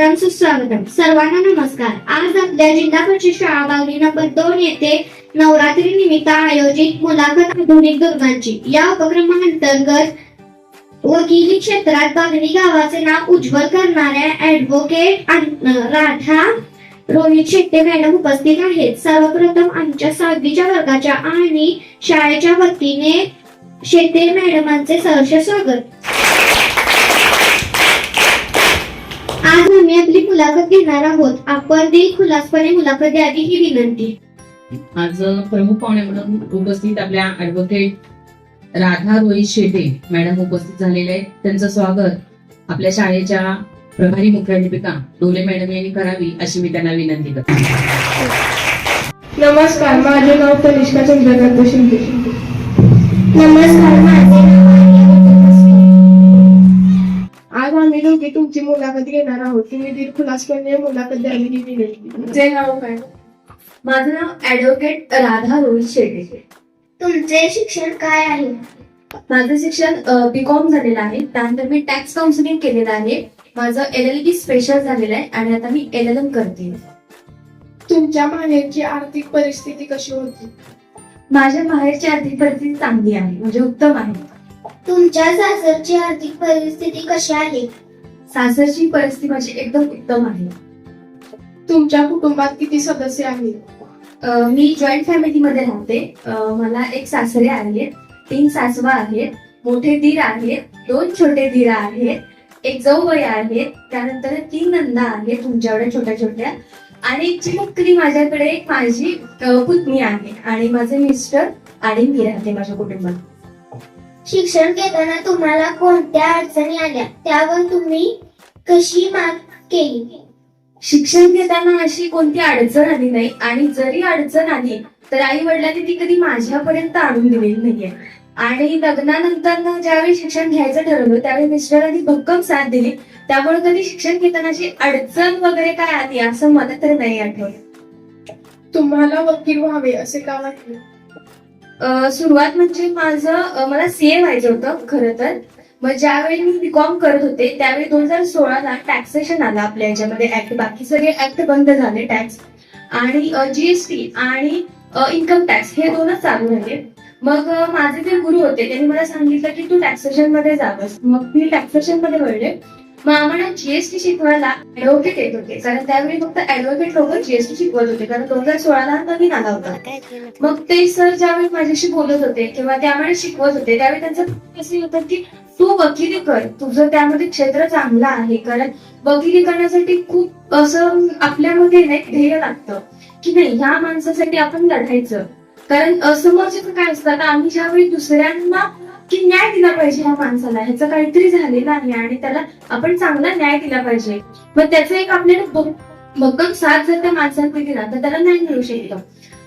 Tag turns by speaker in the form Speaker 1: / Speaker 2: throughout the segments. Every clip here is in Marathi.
Speaker 1: सर्वांना नमस्कार. आज आपल्या जिल्हा परिषद शाळा बागरी नंबर दोन येथे नवरात्री निमित्त आयोजित मुलाखत आधुनिक दुर्गांची. या उपक्रमांतर्गत वकिली क्षेत्रात बागरी गावाचे नाव उज्ज्वल करणाऱ्या ऍडव्होकेट राधा रोहित शेट्टे मॅडम उपस्थित आहेत. सर्वप्रथम आमच्या सहावीच्या वर्गाच्या आणि शाळेच्या वतीने शेट्टे मॅडमांचे सहर्ष स्वागत. आपली मुलाखत घेणार आहोत. आपण दिल खुलासपणे मुलाखत द्यावी ही विनंती.
Speaker 2: आज प्रमुख पाहुणे म्हणून उपस्थित आपल्या ऍडव्होकेट राधा रोहित शेटे मॅडम उपस्थित झालेले आहेत. त्यांचं स्वागत आपल्या शाळेच्या प्रभारी मुख्याध्यापिका डोले मॅडम यांनी करावी अशी मी त्यांना विनंती करते.
Speaker 3: नमस्कार माझे नाव तनिष्का चंद्रकांत शिंदे.
Speaker 1: नमस्कार माझे
Speaker 3: आम्ही तुमची मुलाखत घेणार आहोत. तुम्ही दिल खुलासपणे मुलाखत द्यावी ही विनंती. तुमचे नाव काय
Speaker 4: माझं नाव ऍडव्होकेट राधा रोहित शेटे.
Speaker 1: तुमचे शिक्षण काय आहे?
Speaker 4: माझं शिक्षण बी कॉम झालेलं आहे. त्यानंतर मी टॅक्स काउन्सिलिंग केलेलं आहे. माझं एल एल बी स्पेशल झालेलं आहे आणि आता मी एल एल एम करते.
Speaker 3: तुमच्या माहेरची आर्थिक परिस्थिती कशी होती?
Speaker 4: माझ्या बाहेरची आर्थिक परिस्थिती चांगली आहे. म्हणजे उत्तम आहे.
Speaker 1: तुमच्या सासरची आर्थिक परिस्थिती कशी आहे?
Speaker 4: सासरची परिस्थिती माझी एकदम उत्तम आहे.
Speaker 3: तुमच्या कुटुंबात किती सदस्य आहेत?
Speaker 4: मी जॉईंट फॅमिलीमध्ये राहते. मला एक सासरे आहेत तीन सासवा आहेत मोठे दीर आहेत दोन छोटे दीर आहेत एक जाऊबाई आहेत त्यानंतर तीन नंदा आहेत तुमच्याकडे छोट्या छोट्या. आणि चिमुकली माझ्याकडे एक माझी पुतणी आहे आणि माझे मिस्टर आणि मी राहते माझ्या कुटुंबात.
Speaker 1: शिक्षण घेताना तुम्हाला कोणत्या अडचणी आल्या? त्यावर तुम्ही कशी मात केली?
Speaker 4: शिक्षण घेताना अशी कोणती अडचण आली नाही. आणि जरी अडचण आली तर आई वडिलांनी ती कधी माझ्यापर्यंत आणून दिलेली नाहीये. आणि लग्नानंतर ज्यावेळी शिक्षण घ्यायचं ठरवलं त्यावेळी मिस्टरांनी भक्कम साथ दिली. त्यामुळे कधी शिक्षण घेताना अशी अडचण वगैरे काय आली असं मला तर नाही आठवत
Speaker 3: तुम्हाला वकील व्हावे असे का वाटले?
Speaker 4: सुरुवात म्हणजे माझं मला सीए व्हायचं होतं खरं तर. मग ज्यावेळी मी बीकॉम करत होते त्यावेळी दोन हजार सोळाला टॅक्सेशन आला आपल्या याच्यामध्ये ऍक्ट बाकी सगळे ऍक्ट बंद झाले टॅक्स आणि जीएसटी आणि इन्कम टॅक्स हे दोनच चालू झाले. मग माझे जे गुरु होते त्यांनी मला सांगितलं की तू टॅक्सेशनमध्ये जावंस मग मी टॅक्सेशनमध्ये वळले. मग आम्हाला जीएसटी शिकवायला ऍडव्होकेट येत होते. कारण त्यावेळी फक्त ऍडव्होकेट लोक जीएसटी शिकवत होते. कारण दोन हजार सोळाला नवीन आला होता. मग ते सर ज्यावेळी माझ्याशी बोलत होते किंवा त्यामुळे शिकवत होते त्यावेळी त्यांचं असं होतं की तू वकिली कर. तुझं त्यामध्ये क्षेत्र चांगलं आहे. कारण वकिली करण्यासाठी खूप असं आपल्यामध्ये ना एक ध्येय लागतं की नाही ह्या माणसासाठी आपण लढायचं. कारण अ, समोरच्याचं काय असतं आता आम्ही ज्यावेळी दुसऱ्यांना की न्याय दिला पाहिजे ह्या माणसाला. ह्याचं काहीतरी झालेलं आहे आणि त्याला आपण चांगला न्याय दिला पाहिजे. मग त्याचं एक आपल्याला भक्कम साथ जर त्या माणसांकडे दिला तर त्याला न्याय मिळू शकतो.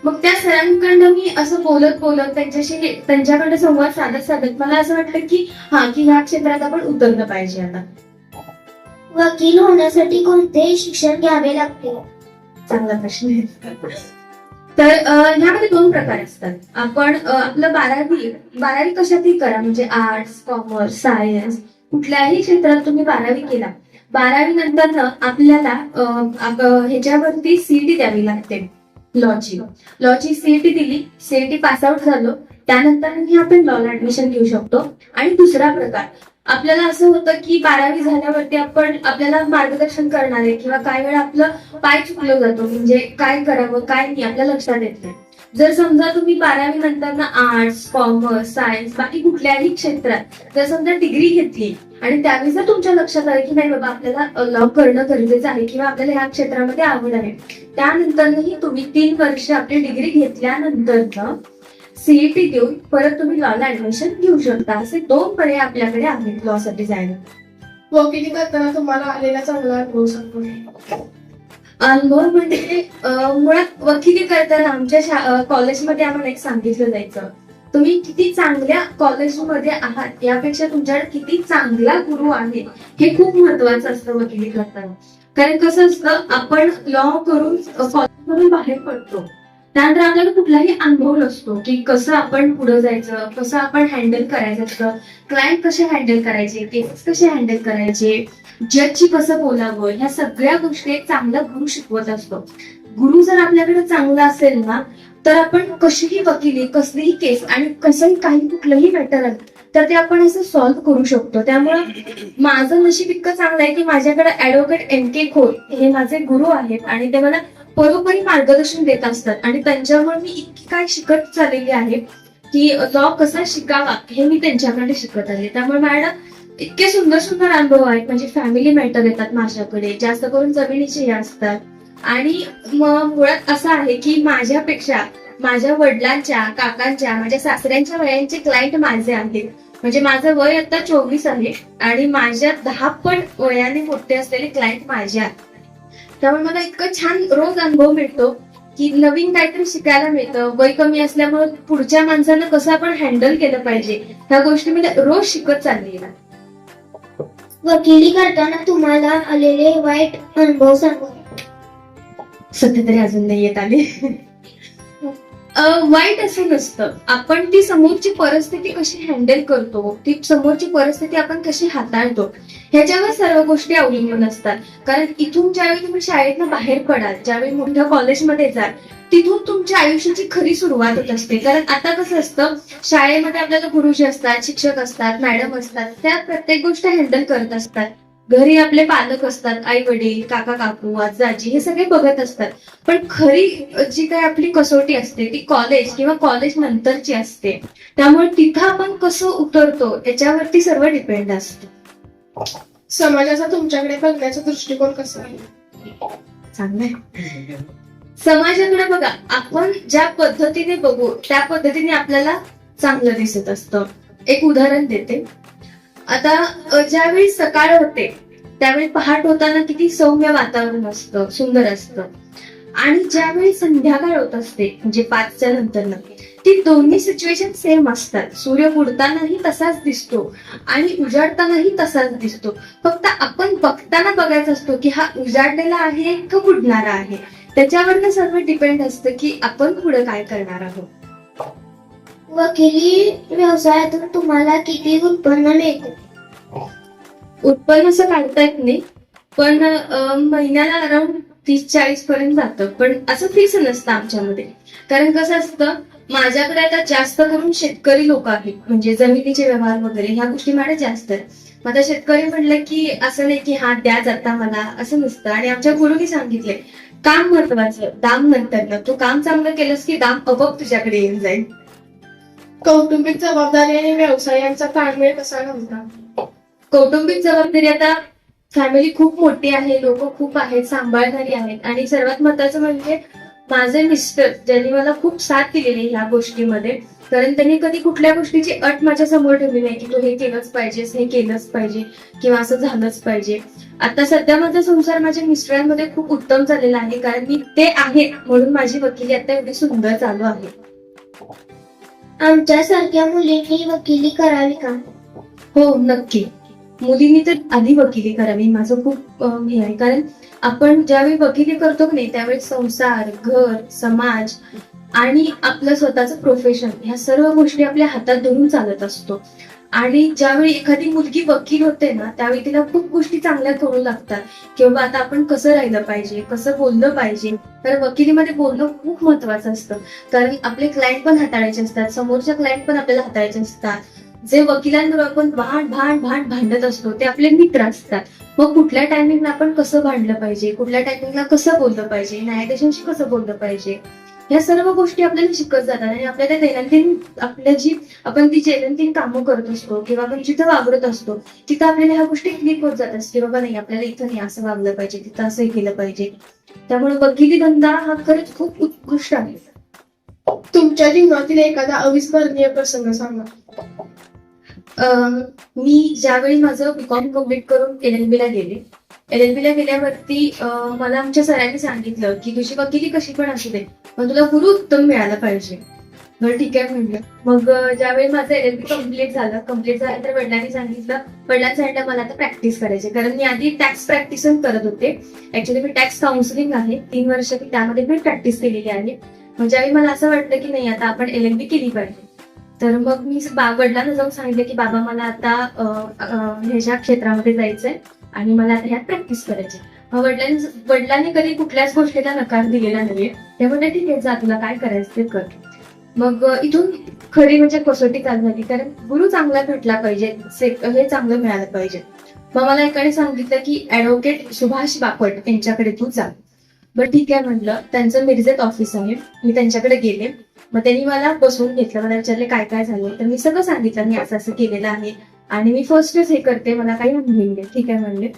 Speaker 4: मग त्या सरांकडनं मी असं बोलत बोलत त्यांच्याशी त्यांच्याकडे संवाद साधत साधत मला असं वाटलं की हा की ह्या क्षेत्रात आपण उतरलं पाहिजे आता.
Speaker 1: वकील होण्यासाठी कोणते शिक्षण घ्यावे लागते.
Speaker 4: चांगला प्रश्न आहे. तर ह्यामध्ये दोन प्रकार असतात. आपण आपलं बारावी बारावी कशातही करा म्हणजे आर्ट्स कॉमर्स सायन्स कुठल्याही क्षेत्रात तुम्ही बारावी केला बारावी नंतर आपल्याला ह्याच्यावरती सीईटी द्यावी लागते लॉची. लॉची सीईटी दिली सीईटी पास आउट झालो त्यानंतर आपण लॉला ऍडमिशन घेऊ शकतो. आणि दुसरा प्रकार आपल्याला असं होतं की बारावी झाल्यावरती आपण आपल्याला मार्गदर्शन करणारे किंवा काही वेळा आपलं पाय चुकलं जातो म्हणजे काय करावं काय नाही आपल्या लक्षात येत नाही. जर समजा तुम्ही बारावी नंतर ना आर्ट्स कॉमर्स सायन्स बाकी कुठल्याही क्षेत्रात जर समजा डिग्री घेतली आणि त्यावेळी जर तुमच्या लक्षात आलं की नाही बाबा आपल्याला लॉ करणं गरजेचं आहे किंवा आपल्याला ह्या क्षेत्रामध्ये आवड आहे. त्यानंतरही तुम्ही तीन वर्ष आपली डिग्री घेतल्यानंतर सीईटी देऊन परत तुम्ही लॉला ऍडमिशन घेऊ शकता. असे दोन पर्याय आपल्याकडे आहेत लॉ साठी जायला
Speaker 3: वकिली करताना तुम्हाला आलेला चांगला अनुभव सांगू
Speaker 4: अनुभव म्हणजे अं, मुळात वकिली करताना आमच्या शा- अं, कॉलेजमध्ये आम्हाला एक सांगितलं जायचं. तुम्ही किती चांगल्या कॉलेजमध्ये आहात यापेक्षा तुमच्याकडे किती चांगला गुरु आहे हे खूप महत्वाचं असतं वकिली करताना. कारण कसं असतं आपण लॉ करून कॉलेजमधून बाहेर पडतो. त्यानंतर आपल्याला कुठलाही अनुभव नसतो की कसं आपण पुढे जायचं कसं आपण हँडल करायचं असतं क्लायंट कसे हँडल करायचे केसेस कसे हँडल करायचे जजची कसं बोलावं ह्या सगळ्या गोष्टी एक चांगला गुरु शिकवत असतो. गुरु जर आपल्याकडे चांगला असेल ना तर आपण कशीही वकिली कसलीही केस आणि कसंही काही कुठलंही मॅटर आलं तर ते आपण असं सॉल्व्ह करू शकतो. त्यामुळं माझं नशीब इतकं चांगलं आहे की माझ्याकडे ऍडव्होकेट एम के खोल हे माझे गुरु आहेत आणि ते मला परोपरी मार्गदर्शन देत असतात. आणि त्यांच्यामुळे मी इतकी काय शिकत चाललेली आहे की लॉ कसा शिकावा हे मी त्यांच्याकडे शिकत आले त्यामुळे मॅडम इतके सुंदर सुंदर अनुभव आहेत. म्हणजे फॅमिली मॅटर येतात माझ्याकडे. जास्त करून जमिनीचे हे असतात. आणि मुळात असं आहे की माझ्यापेक्षा माझ्या वडिलांच्या काकांच्या माझ्या सासऱ्यांच्या वयांचे क्लायंट माझे आहेत. म्हणजे माझं वय आता चोवीस आहे आणि माझ्या दहा पण वयाने मोठे असलेले क्लायंट माझे आहेत. त्यामुळे मला इतकं छान रोज अनुभव मिळतो की नवीन काहीतरी शिकायला मिळतं. वय कमी असल्यामुळे पुढच्या माणसानं कसं आपण हँडल केलं पाहिजे ह्या गोष्टी मी रोज शिकत चालली
Speaker 1: वकिली करताना तुम्हाला आलेले वाईट अनुभव सांगा.
Speaker 4: सध्या तरी अजून नाही येत आले. वाईट असं नसतं. आपण ती समोरची परिस्थिती कशी हँडल करतो ती समोरची परिस्थिती आपण कशी हाताळतो ह्याच्यावर सर्व गोष्टी अवलंबून असतात. कारण इथून ज्यावेळी तुम्ही शाळेतनं बाहेर पडाल ज्यावेळी मोठ्या कॉलेजमध्ये जाल तिथून तुमच्या आयुष्याची खरी सुरुवात होत असते. कारण आता कसं असतं शाळेमध्ये आपल्याला गुरुजी असतात शिक्षक असतात मॅडम असतात त्या प्रत्येक गोष्ट हँडल करत असतात. घरी आपले पालक असतात आई वडील काका काकू आजी आजी हे सगळे बघत असतात. पण खरी जी काही आपली कसोटी असते ती कॉलेज किंवा कॉलेज नंतरची असते. त्यामुळे तिथं आपण कसं उतरतो याच्यावरती सर्व डिपेंड असतं.
Speaker 3: समाजाचा तुमच्याकडे बघण्याचा दृष्टिकोन कसा आहे?
Speaker 4: चांगलंय. समाजाकडे बघा आपण ज्या पद्धतीने बघू त्या पद्धतीने आपल्याला चांगलं दिसत असतं. एक उदाहरण देते. आता ज्यावेळी सकाळ होते त्यावेळी पहाट होताना किती सौम्य वातावरण असतं सुंदर असतं. आणि ज्यावेळी संध्याकाळ होत असते म्हणजे पाचच्या नंतर ती दोन्ही सिच्युएशन सेम असतात. सूर्य बुडतानाही तसाच दिसतो आणि उजाडतानाही तसाच दिसतो. फक्त आपण बघताना बघायचं असतो की हा उजाडलेला आहे का बुडणारा आहे. त्याच्यावरनं सर्व डिपेंड असतं की आपण पुढे काय करणार आहोत.
Speaker 1: वकिली व्यवसायातून तुम्हाला किती उत्पन्न मिळते?
Speaker 4: उत्पन्न असं काढता येत नाही पण महिन्याला अराउंड तीस चाळीस पर्यंत जातं. पण असं फिक्स नसतं आमच्यामध्ये. कारण कसं असतं माझ्याकडे आता जास्त करून शेतकरी लोक आहेत. म्हणजे जमिनीचे व्यवहार वगैरे ह्या गोष्टी माझ्या जास्त आहेत. मग आता शेतकरी म्हटलं की असं नाही की हा द्या जाता मला असं नसतं. आणि आमच्या गुरुनी सांगितले काम महत्वाचं दाम नंतर तू काम चांगलं केलंस की दाम आपोआप तुझ्याकडे येऊन जाईल.
Speaker 3: कौटुंबिक जबाबदारी आणि व्यवसाय यांचा ताळमेळ कसा घालता?
Speaker 4: कौटुंबिक जबाबदारी आता फॅमिली खूप मोठी आहे लोक खूप आहेत सांभाळणारी आहेत. आणि सर्वात महत्वाचं म्हणजे माझे मिस्टर ज्यांनी मला खूप साथ दिलेली ह्या गोष्टीमध्ये कारण त्यांनी कधी कुठल्या गोष्टीची अट माझ्यासमोर ठेवली नाही की तू हे केलंच पाहिजे हे केलंच पाहिजे किंवा असं झालंच पाहिजे. आता सध्या माझा संसार माझ्या मिस्टरांमध्ये खूप उत्तम झालेला आहे कारण मी ते आहे म्हणून माझी वकिली आता एवढी सुंदर चालू आहे.
Speaker 1: आमच्यासारख्या मुलींनी वकिली करावी का?
Speaker 4: हो नक्की. मुलींनी तर आधी वकिली करावी माझं खूप अं, हे आहे. कारण आपण ज्यावेळी वकिली करतो की नाही त्यावेळी संसार घर समाज आणि आपलं स्वतःचं प्रोफेशन ह्या सर्व गोष्टी आपल्या हातात धरून चालत असतो. आणि ज्यावेळी एखादी मुलगी वकील होते ना त्यावेळी तिला खूप गोष्टी चांगल्या करू लागतात. किंवा आता आपण कसं राहिलं पाहिजे कसं बोललं पाहिजे तर वकिलीमध्ये बोलणं खूप महत्वाचं असतं. कारण आपले क्लायंट पण हाताळायचे असतात समोरच्या क्लायंट पण आपल्याला हाताळायचे असतात. जे वकिलांवर आपण भांड भांड भांड भांडत असतो ते आपले मित्र असतात. मग कुठल्या टायमिंगला आपण कसं भांडलं पाहिजे? कुठल्या टायमिंगला कसं बोललं पाहिजे? न्यायाधीशांशी कसं बोललं पाहिजे? ह्या सर्व गोष्टी आपल्याला शिकत जातात आणि आपल्याला दैनंदिन आपल्या जी आपण ती दैनंदिन कामं करत असतो किंवा आपण जिथं वावरत असतो तिथं आपल्याला ह्या गोष्टी क्लिक होत जातात. की बाबा नाही आपल्याला इथं नाही असं वागलं पाहिजे तिथं असंही केलं पाहिजे. त्यामुळे वकिली धंदा हा खरंच खूप उत्कृष्ट आहे.
Speaker 3: तुमच्या जीवनातील एखादा अविस्मरणीय प्रसंग सांगा.
Speaker 4: अं, मी ज्यावेळी माझं बीकॉम कंप्लीट करून एल एल ला गेले एल एल ला गेल्यावरती मला आमच्या सरांनी सांगितलं की तुझी वकिली कशी पण असू दे पण तुला गुरु उत्तम मिळाला पाहिजे. बरं ठीक आहे म्हणलं. मग ज्यावेळी माझं एल एल बी कंप्लीट झालं कंप्लीट झाल्यानंतर वडिलांनी सांगितलं वडिलांनी सांगितलं मला आता प्रॅक्टिस करायची कारण मी आधी टॅक्स प्रॅक्टिस करत होते. ऍक्च्युली मी टॅक्स काउन्सिलिंग आहे. तीन वर्ष मी त्यामध्ये मी प्रॅक्टिस केलेली आहे. मग ज्यावेळी मला असं वाटलं की नाही आता आपण एल एल बी केली पाहिजे. तर मग मी बा- वडिलांना जाऊन सांगितलं की बाबा मला आता ह्याच्या क्षेत्रामध्ये जायचंय. आणि मला आता ह्यात प्रॅक्टिस करायची मग वडिलांनी वडिलांनी कधी कुठल्याच गोष्टीला नकार दिलेला नाहीये. ते म्हणले ठीक आहे जा तुला काय करायचं ते कर. मग इथून खरी म्हणजे कसोटी चालू झाली. कारण गुरु चांगला भेटला पाहिजे हे चांगलं मिळालं पाहिजे. मग मला एकाने सांगितलं की ऍडव्होकेट सुभाष बापट यांच्याकडे तू जा. बरं ठीक आहे म्हटलं त्यांचं मिरजेत ऑफिस आहे. मी त्यांच्याकडे गेले. मग त्यांनी मला बसवून घेतलं. मला विचारले काय काय झालं? तर मी सगळं सांगितलं. मी असं असं केलेलं आहे. आणि मी फर्स्टच हे करते मला काही नाही ठीक आहे म्हणले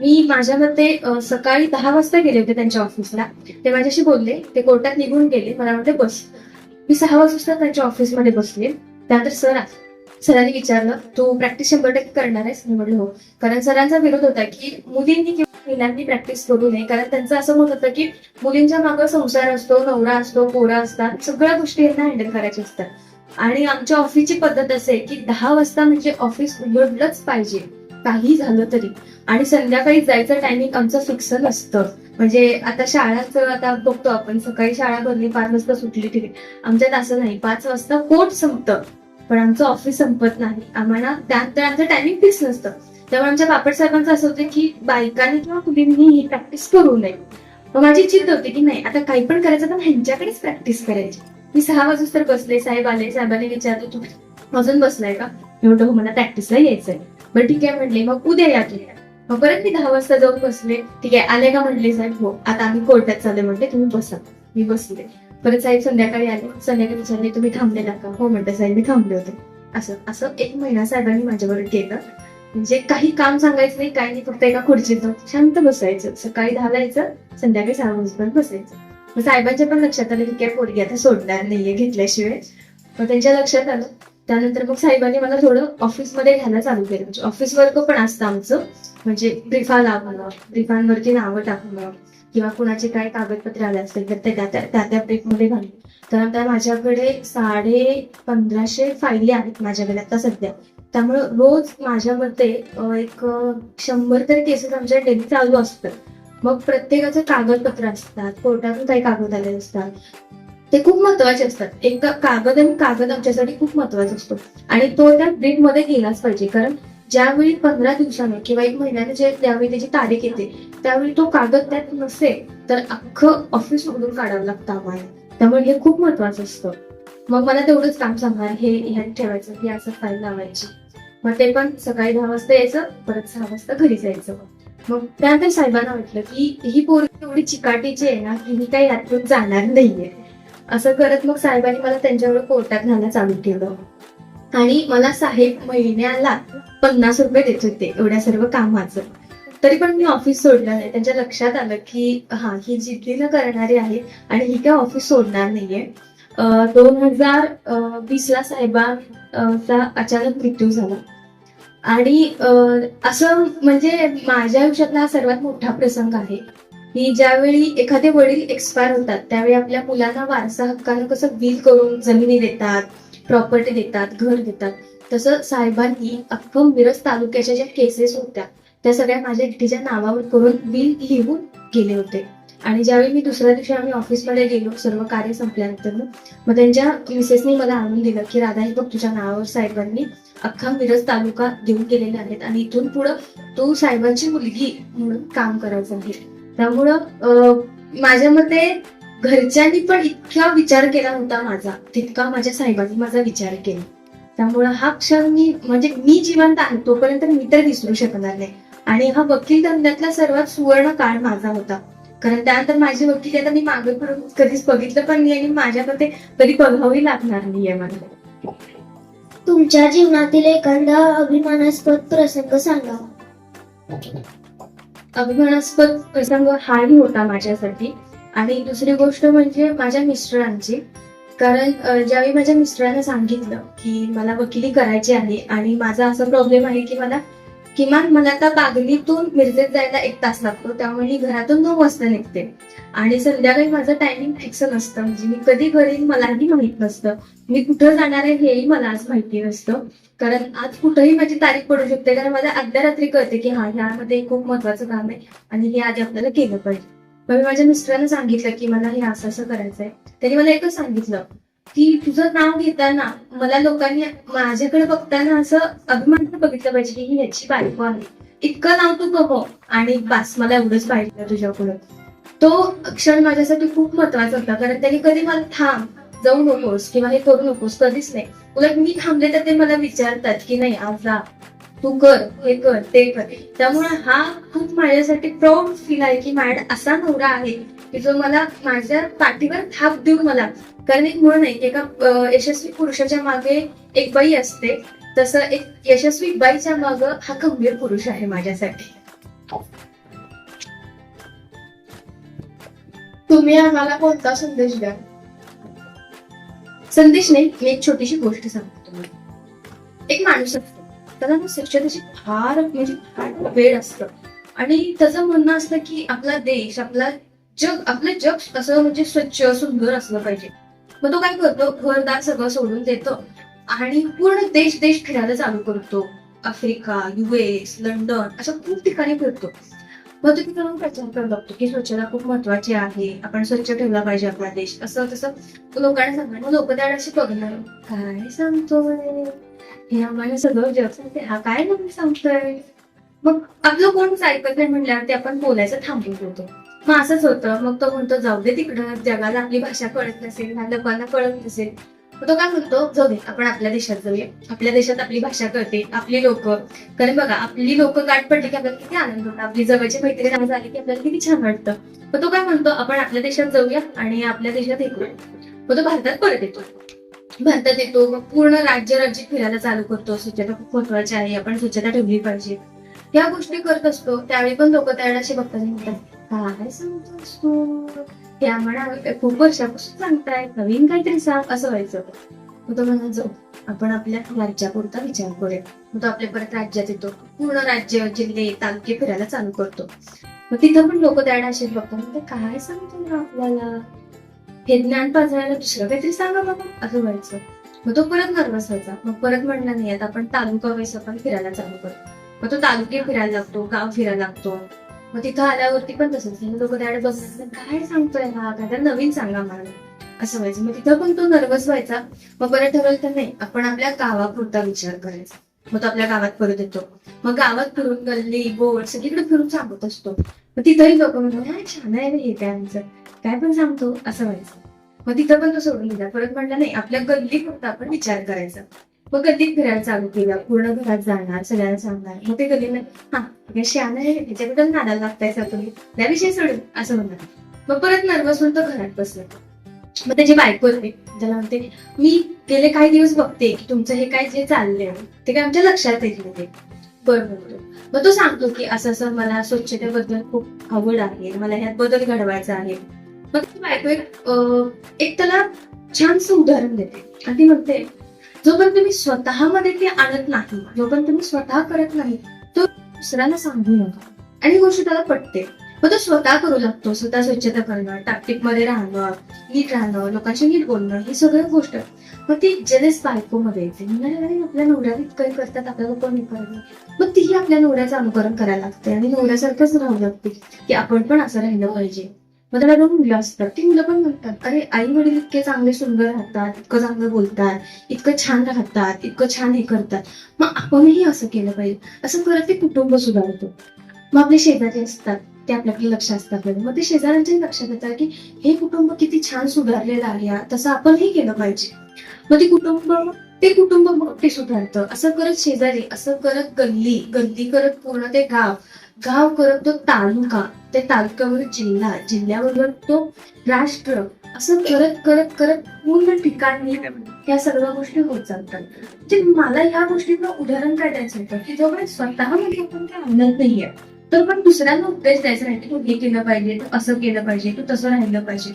Speaker 4: मी माझ्या मते सकाळी दहा वाजता गेले होते त्यांच्या ऑफिसला ते माझ्याशी बोलले ते कोर्टात निघून गेले. मला म्हणते बस. मी सहा वाजता त्यांच्या ऑफिसमध्ये बसले. त्यानंतर सर सरांनी विचारलं तू प्रॅक्टिस शंभर टक्के करणार आहेस? मी म्हटलं हो. कारण सरांचा विरोध होता की मुलींनी किंवा महिलांनी प्रॅक्टिस करू नये. कारण त्यांचं असं मत होतं की मुलींच्या मागं संसार असतो नवरा असतो पोरा असतात. सगळ्या गोष्टी यांना हँडल करायच्या असतात. आणि आमच्या ऑफिसची पद्धत असे की दहा वाजता म्हणजे ऑफिस उघडलंच पाहिजे. काही झालं तरी. आणि संध्याकाळी जायचं टायमिंग आमचं फिक्सल असतं म्हणजे आता शाळाच आता बघतो आपण सकाळी शाळा भरली पाच वाजता सुटली ठीक आहे आमच्यात असं नाही. पाच वाजता कोर्ट संपतं. पण आमचं ऑफिस संपत नाही. आम्हाला त्यानंतर आमचं टायमिंग फिक्स नसतं. त्यामुळे आमच्या बापट साहेबांचं असं होतं की बायकांनी किंवा मुलींनी ही प्रॅक्टिस करू नये. मग माझी चिंता होती की नाही आता काही पण करायचं तर ह्यांच्याकडेच प्रॅक्टिस करायची. मी सहा वाजता तर बसले साहेब आले साहेबांनी विचारलं तू अजून बसलाय का? मी हो मला प्रॅक्टिसला यायचंय. बरं ठीक आहे म्हटले मग उद्या या तुम्ही मग परत मी दहा वाजता जाऊन बसले. ठीक आहे आले का? म्हटले साहेब हो आता आम्ही कोर्टात चालले म्हणते तुम्ही बसा. मी बसले. परत साहेब संध्याकाळी आले. संध्याकाळी विचारले तुम्ही थांबले का? हो म्हणते साहेब मी थांबले होते. असं असं एक महिना साहेबांनी माझ्याबरोबर केलं. म्हणजे काही काम सांगायचं नाही काही नाही फक्त एका खुर्चीत शांत बसायचं. सकाळी दहाला यायचं संध्याकाळी सहा वाजेपर्यंत बसायचं. मग साहेबांच्या पण लक्षात आलं की काय पोरगी आता सोडणार नाहीये घेतल्याशिवाय. मग त्यांच्या लक्षात आलं. त्यानंतर मग साहेबांनी मला थोडं ऑफिसमध्ये घ्यायला चालू केलं. म्हणजे ऑफिस वर्क पण असतं आमचं. म्हणजे ब्रिफा लावणं ब्रिफांवरती नावं टाकणं किंवा कुणाचे काय कागदपत्र आले असतील तर ते त्या त्या त्या त्या ब्रीफमध्ये घालणं. तर आता माझ्याकडे साडे पंधराशे फायली आहेत माझ्याकडे आता सध्या. त्यामुळे रोज माझ्या मते एक शंभर तरी केसेस आमच्या डेली चालू असतात. मग प्रत्येकाचं कागदपत्र असतात कोर्टातून काही कागद आले असतात. ते खूप महत्त्वाचे असतात. एकदा कागद आणि कागद आमच्यासाठी खूप महत्त्वाचा असतो. आणि तो त्या ब्रीफमध्ये गेलाच पाहिजे. कारण ज्यावेळी पंधरा दिवसाने किंवा एक महिन्याने जे त्यावेळी त्याची तारीख येते त्यावेळी तो कागद त्यात नसेल तर अख्खं ऑफिस उघडून काढावं लागतं आम्हाला. त्यामुळे हे खूप महत्वाचं असतं. मग मला तेवढंच काम सांगा. हे ह्यात ठेवायचं हे असं फाईल लावायची. मग ते पण सकाळी दहा वाजता यायचं परत सहा वाजता घरी जायचं. मग त्यानंतर साहेबांना वाटलं की ही पोरगी एवढी चिकाटीची आहे ना की ही काही यातून जाणार नाहीये. असं करत मग साहेबांनी मला त्यांच्यावर कोर्टात घालणं चालू केलं. आणि मला साहेब महिन्याला पन्नास रुपये देत होते एवढ्या सर्व कामाचं. तरी पण मी ऑफिस सोडलं नाही. त्यांच्या लक्षात आलं की हा ही जिद्दीनं करणारी आहे आणि ही काय ऑफिस सोडणार नाहीये. दोन हजार वीस ला साहेबांचा अचानक मृत्यू झाला. आणि असं म्हणजे माझ्या आयुष्यातला हा सर्वात मोठा प्रसंग आहे की ज्यावेळी एखादे वडील एक्सपायर होतात त्यावेळी आपल्या मुलांना वारसा हक्कानं कसं बिल करून जमिनी देतात प्रॉपर्टी देतात घर देतात तसं साहेबांनी अख्खं मिरज तालुक्याच्या ज्या केसेस होत्या त्या सगळ्या माझ्या एकटीच्या नावावर करून बिल लिहून गेले होते. आणि ज्यावेळी मी दुसऱ्या दिवशी आम्ही ऑफिसमध्ये गेलो सर्व कार्य संपल्यानंतर मग त्यांच्या मिसेसनी मला आणून दिलं की राधा हे बघ तुझ्या नावावर साहेबांनी अख्खा मिरज तालुका देऊन गेलेले आहेत आणि इथून पुढं तो साहेबांची मुलगी म्हणून काम करायचं आहे. त्यामुळं माझ्या मते घरच्यांनी पण इतका विचार केला होता माझा तितका माझ्या साहेबांनी माझा विचार केला. त्यामुळं हा क्षण मी म्हणजे मी जिवंत आहे तोपर्यंत मी तर विसरू शकणार नाही. आणि हा वकील धंद्यातला सर्वात सुवर्ण काळ माझा होता. कारण त्यानंतर माझी वकील आता मी मागे कधीच बघितलं पण नाही आणि माझ्या मते कधी बघावी लागणार नाहीये मला.
Speaker 1: तुमच्या जीवनातील एखादा अभिमानास्पद प्रसंग सांगा.
Speaker 4: अभिमानास्पद प्रसंग हाही होता माझ्यासाठी. आणि दुसरी गोष्ट म्हणजे माझ्या मिस्टरांची. कारण ज्यावेळी माझ्या मिस्टरांना सांगितलं की मला वकिली करायची आहे आणि माझा असा प्रॉब्लेम आहे की मला किमान मला आता बागलीतून मिरजेत जायला एक तास लागतो त्यामुळे मी घरातून नऊ वाजता निघते. आणि संध्याकाळी माझं टायमिंग फिक्स नसतं म्हणजे मी कधी घरी मलाही माहीत नसतं. मी कुठं जाणार आहे हेही मला आज माहिती नसतं. कारण आज कुठंही माझी तारीख पडू शकते कारण मला अर्ध्या रात्री कळते की हा ह्यामध्ये खूप महत्वाचं काम आहे आणि हे आधी आपल्याला केलं पाहिजे. मग मी माझ्या मिस्टरांना सांगितलं की मला हे असं असं करायचंय. त्यांनी मला एकच सांगितलं की तुझं नाव घेताना मला लोकांनी माझ्याकडे बघताना असं अभिमान बघितलं पाहिजे की ही ह्याची बायको आहे. इतकं नाव तू कमव. आणि बस मला एवढंच पाहिजे तुझ्याकडून तो क्षण माझ्यासाठी खूप महत्त्वाचा होता. कारण त्यांनी कधी मला थांब जाऊ नकोस किंवा हे करू नकोस कधीच नाही. उलट मी थांबले तर ते मला विचारतात की नाही आज जा तू कर हे कर ते कर. त्यामुळे हा खूप माझ्यासाठी प्राऊड फील आहे की माझ्या असा नवरा आहे की जो मला माझ्या पाठीवर थाप देऊन मला कारण एक म्हण आहे की एका यशस्वी पुरुषाच्या मागे एक बाई असते तसं एक यशस्वी बाईच्या माग हा खंबीर पुरुष आहे माझ्यासाठी.
Speaker 3: तुम्ही आम्हाला कोणता संदेश द्या
Speaker 4: संदेश नाही मी एक छोटीशी गोष्ट सांगतो तुम्हाला. एक माणूस असतो त्याला ना स्वच्छतेची फार म्हणजे फार वेळ असतं. आणि त्याचं म्हणणं असतं की आपला देश आपला जग आपलं जग असं म्हणजे स्वच्छ सुंदर असलं पाहिजे. मग तो काय करतो? घरदार सगळं सोडून देतो आणि पूर्ण देश देश फिरायला चालू करतो. आफ्रिका युएस लंडन अशा खूप ठिकाणी फिरतो. मग तो तिथे प्रचार करू लागतो की स्वच्छता खूप महत्वाची आहे. आपण स्वच्छ ठेवला पाहिजे आपला देश. असं तसं लोकांना सांगणार मग लोक त्याला असे बघणार काय सांगतो हे आम्हाला सगळं जग सांगते हा काय नवीन सांगतोय? मग आपलं कोण ऐकत नाही म्हणल्यावर ते आपण बोलायचं थांबून ठेवतो. मग असंच होतं. मग तो म्हणतो जाऊ दे तिकडं. जगाला आपली भाषा कळत नसेल ना लोकांना कळत नसेल. मग तो काय म्हणतो जाऊ दे आपण आपल्या देशात जाऊया. आपल्या देशात आपली भाषा कळते. आपली लोक. कारण बघा आपली लोक गाठ पडली की आपल्याला किती आनंद होतो. आपली जवळची मैत्री नाव झाली की आपल्याला किती छान वाटतं. मग तो काय म्हणतो आपण आपल्या देशात जाऊया आणि आपल्या देशात हे करूया मग तो भारतात परत येतो. भारतात येतो मग पूर्ण राज्य राज्य फिरायला चालू करतो. स्वच्छता खूप महत्वाची आहे. आपण स्वच्छता ठेवली पाहिजे. या गोष्टी करत असतो. त्यावेळी पण लोक त्यावेळेला असे बघतात. काय सांगतोस तू. खूप वर्षापासून सांगताय नवीन काहीतरी सांग असं व्हायचं. मग तो म्हणा जाऊ आपण आपल्या राज्यापुरता विचार करूया. मग तो आपल्या परत राज्यात येतो. पूर्ण राज्य जिल्हे तालुके फिरायला चालू करतो. मग तिथं पण लोक त्यावेळेला असेल बघतात. मग काय सांगतो ना आपल्याला? हे ज्ञान पाजळायला दुसरं काहीतरी सांगा बाबा असं व्हायचं. मग तो परत नर्वस व्हायचा. मग परत म्हणला नाही आता आपण तालुका वेळेस आपण फिरायला चालू करतो मग तो तालुके फिरायला लागतो गाव फिरायला लागतो. मग तिथं आल्यावरती पण तसंच. लोक त्याकडे बघणार काय सांगतोय हा? काय तर नवीन सांगा मला. असं व्हायचं. मग तिथं पण तो नर्वस व्हायचा. मग बरं ठरवलं तर नाही. आपण आपल्या गावापुरता विचार करायचा. मग तो आपल्या गावात परत येतो. मग गावात फिरून गल्ली बोर्ड सगळीकडे फिरून सांगत असतो. मग तिथंही लोक म्हणतो "हा, छान आहे रे हे त्यांचं काय पण सांगतो. असं व्हायचं. मग तिथं पण तो सोडून दिला. परत म्हटलं नाही आपल्या गल्ली फक्त आपण विचार करायचा. मग कधी फिरायला चालू केला पूर्ण घरात जाणार सगळ्यांना सांगणार? मग ते कधी हा हे शान आहे ह्याच्याबद्दल नादाला लागतायचा तुम्ही? त्याविषयी सोडून असं म्हणणार मग परत नर्वस होऊन तो घरात बसला. मग त्याची बायको आहे ज्याला म्हणते मी गेले काही दिवस बघते की तुमचं हे काय जे चाललंय ते काय आमच्या लक्षात येत नाही. बरं म्हणतो मग तो सांगतो की असं असं मला स्वच्छतेबद्दल खूप आवड आहे. मला ह्यात बदल घडवायचा आहे. मग ती बायको एक एक त्याला छानसं उदाहरण देते. आणि ती म्हणते जोपर्यंत तुम्ही स्वतःमध्ये ते आणत नाही जोपर्यंत तुम्ही स्वतः करत नाही तो दुसऱ्याला सांगू नका. आणि गोष्ट त्याला पटते. मग तो स्वतः करू लागतो स्वतः स्वच्छता करणं टाकटीकमध्ये राहणं नीट राहणं लोकांशी नीट बोलणं ही सगळं गोष्ट. मग ती जेलेस बायकोमध्ये येते. म्हणाले आपल्या नवऱ्याने इतकं करतात आपल्याला कोण नाही करत मग तीही आपल्या नवऱ्याचं अनुकरण करायला लागते. आणि नवऱ्यासारखंच राहू लागते की आपण पण असं राहिलं पाहिजे. मग त्याला दोन मुलं असतात ती मुलं पण म्हणतात अरे आई वडील इतके चांगले सुंदर राहतात इतकं चांगलं बोलतात इतकं छान राहतात इतकं छान हे करतात. मग आपणही असं केलं पाहिजे. असं करत ते कुटुंब सुधारतो. मग आपले शेजारी असतात ते आपल्याकडे लक्ष असतात. मग ते शेजाऱ्यांच्याही लक्षात येतात की हे कुटुंब किती छान सुधारलेलं आहे तसं आपणही केलं पाहिजे. मग ते कुटुंब ते कुटुंब मग ते सुधारतं. असं करत शेजारी असं करत गल्ली गल्ली करत पूर्ण ते गाव गाव करत तो तालुका ते तालुक्यावर जिल्हा जिल्ह्याबरोबर तो राष्ट्र असं करत करत करत पूर्ण ठिकाणी या सर्व गोष्टी होत जातात म्हणजे मला या गोष्टींना उदाहरण काय द्यायचं होतं की जोपर्यंत स्वतःमध्ये आपण ते आणत नाहीये तर पण दुसऱ्यांना उपदेश द्यायचा राहते की तू हे केलं पाहिजे तू असं केलं पाहिजे तू तसं राहिलं पाहिजे.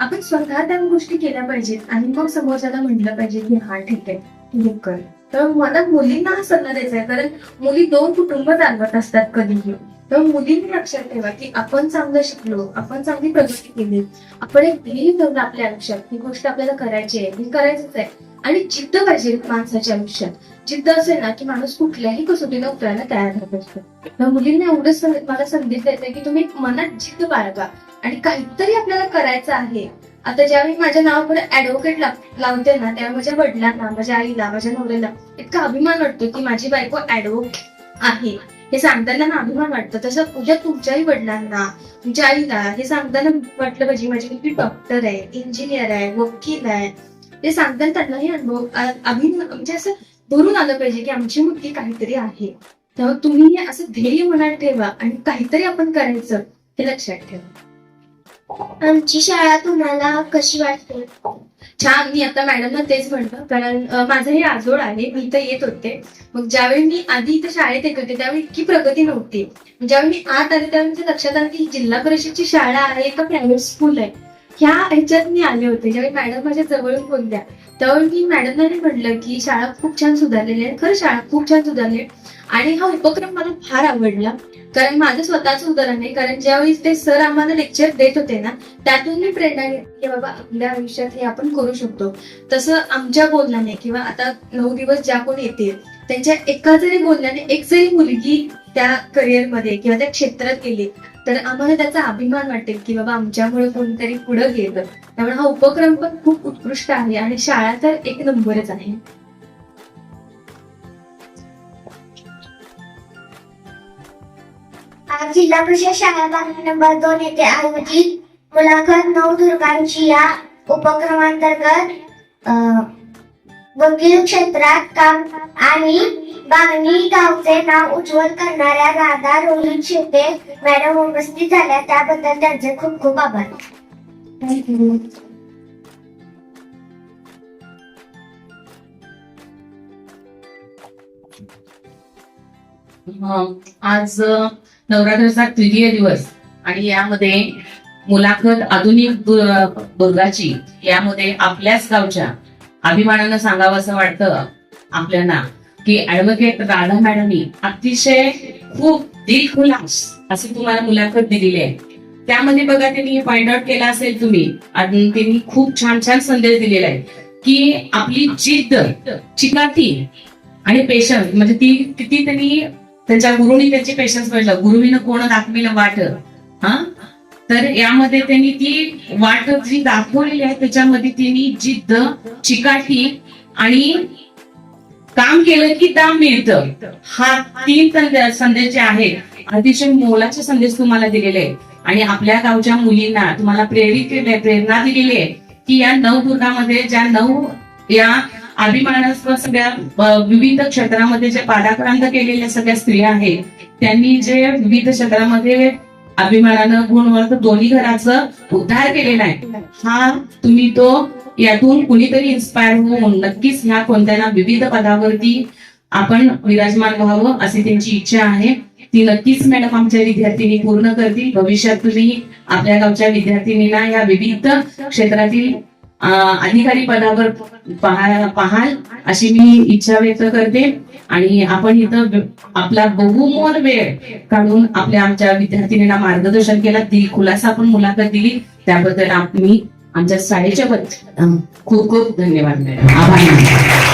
Speaker 4: आपण स्वतः त्या गोष्टी केल्या पाहिजेत आणि मग समोरच्याला म्हटलं पाहिजे की हा ठीक आहे तू कर. तर मनात मुलींना हा सल्ला द्यायचा आहे. कारण मुली दोन कुटुंब चालवत असतात कधीही. तर मुलींनी लक्षात ठेवा की आपण चांगलं शिकलो आपण चांगली प्रगती केली. आपण एक ध्येय ठेवलं आपल्या आयुष्यात. ही गोष्ट आपल्याला करायची आहे. ही करायचीच आहे. आणि जिद्द पाहिजे माणसाच्या आयुष्यात. जिद्द असेल ना की माणूस कुठल्याही कसोटीला उतरायला तयार होत असतो. तर मुलींना एवढंच मला संदेश द्यायचा की तुम्ही मनात जिद्द बाळगा. आणि काहीतरी आपल्याला करायचं आहे. आता ज्यावेळी माझ्या नावापुढे ऍडव्होकेट लावते ना त्यावेळी माझ्या वडिलांना माझ्या आईला माझ्या नवऱ्याला इतका अभिमान वाटतो की माझी बायको ऍडव्होकेट आहे. हे सांगताना ना अभिमान वाटतं. तसं तुझ्या तुमच्याही वडिलांना तुमच्या आईला हे सांगताना वाटलं पाहिजे. माझी मुलगी डॉक्टर आहे इंजिनियर आहे वकील आहे. हे सांगताना त्यांना हे अनुभव अभिमान म्हणजे असं भरून आलं पाहिजे की आमची मुलगी काहीतरी आहे. तेव्हा तुम्ही हे असं ध्येय मनात ठेवा आणि काहीतरी आपण करायचं हे लक्षात ठेवा.
Speaker 1: आमची शाळा तुम्हाला कशी वाटते?
Speaker 4: छान. मी आता मॅडमना तेच म्हणलं. कारण अं, माझं हे आजोळ आहे. मी इथं येत होते. मग ज्यावेळी मी आधी इथं शाळेत येत होते त्यावेळी इतकी प्रगती नव्हती. ज्यावेळी मी आत आले त्यावेळी माझ्या लक्षात आलं की जिल्हा परिषदची शाळा आहे का प्रायव्हेट स्कूल आहे? ह्या ह्याच्यात मी आले होते. ज्यावेळी मॅडम माझ्या जवळून बोलल्या त्यावेळी मी मॅडमला म्हटलं की शाळा खूप छान सुधारलेली आहे. खरं शाळा खूप छान सुधारली आणि हा उपक्रम मला फार आवडला. कारण माझं स्वतःच उदाहरण आहे. कारण ज्यावेळी ते सर आम्हाला लेक्चर देत होते ना त्यातून मी प्रेरणा घेतली की बाबा आपल्या आयुष्यात हे आपण करू शकतो. तसं आमच्या बोलण्याने किंवा आता नऊ दिवस ज्या कोण येतील त्यांच्या एका जरी बोलण्याने एक जरी मुलगी त्या करिअरमध्ये किंवा त्या क्षेत्रात गेली तर आम्हाला त्याचा अभिमान वाटेल की बाबा आमच्यामुळे कोणतरी पुढे गेलं. त्यामुळे हा उपक्रम पण खूप उत्कृष्ट आहे आणि शाळा तर एक नंबरच आहे.
Speaker 1: आज जिल्हा परिषद शाळा बांधणी नंबर दोन येथे आयोजित मुलाखत नऊ दुर्गांची या उपक्रमांतर्गत अं, वकील क्षेत्रात काम आणि बांगणी गावचे नाव उज्ज्वल करणाऱ्या राधा रोहित शिंदे मॅडम उपस्थित झाल्या. त्याबद्दल त्यांचे खूप खूप आभार.
Speaker 2: आज नवरात्राचा तृतीय दिवस आणि यामध्ये मुलाखत आधुनिक दुर्गाची यामध्ये आपल्याच गावच्या अभिमानानं सांगावं असं वाटतं आपल्याला की ऍडव्होकेट राधा मॅडमनी अतिशय खूप दिलखुलास अशी तुम्हाला मुलाखत दिलेली आहे. त्यामध्ये बघा त्यांनी फाइंड आउट केला असेल तुम्ही आणि त्यांनी खूप छान छान संदेश दिलेला आहे की आपली जिद्द चिकाटी आणि पेशन्स म्हणजे ती किती त्यांनी त्यांच्या गुरुनी त्यांची पेशन्स पाहिलं गुरुवीनं कोण दाखविलं वाट? हा? तर यामध्ये त्यांनी ती वाट जी दाखवलेली आहे त्याच्यामध्ये त्यांनी जिद्द चिकाटी आणि काम केलं की दाम मिळतं. हा तीन संदेश जे आहेत अतिशय मोलाचे संदेश तुम्हाला दिलेले आहेत. आणि आपल्या गावच्या मुलींना तुम्हाला प्रेरित केले प्रेरणा दिलेली आहे की या नवदुर्गामध्ये ज्या नऊ या अभिमानास्पद सगळ्या विविध क्षेत्रामध्ये जे पादाक्रांत केलेल्या सगळ्या स्त्रिया आहेत त्यांनी जे विविध क्षेत्रामध्ये अभिमानानं गुणवंत दोन्ही घराचं उद्धार केलेला आहे. हा तुम्ही तो यातून कुणीतरी इन्स्पायर होऊन नक्कीच ह्या कोणत्या ना विविध पदावरती आपण विराजमान व्हावं अशी त्यांची इच्छा आहे. ती नक्कीच मॅडम आमच्या विद्यार्थिनी पूर्ण करतील. भविष्यात तुम्ही आपल्या गावच्या विद्यार्थिनींना या विविध क्षेत्रातील अधिकारी पदावर पहा- पाहाल अशी मी इच्छा व्यक्त करते. आणि आपण इथं आपला बहुमोल वेळ काढून आपल्या आमच्या विद्यार्थिनींना मार्गदर्शन केला ती खुलासा पण मुलाखत दिली. त्याबद्दल मी आमच्या शाळेच्या खूप खूप धन्यवाद आभार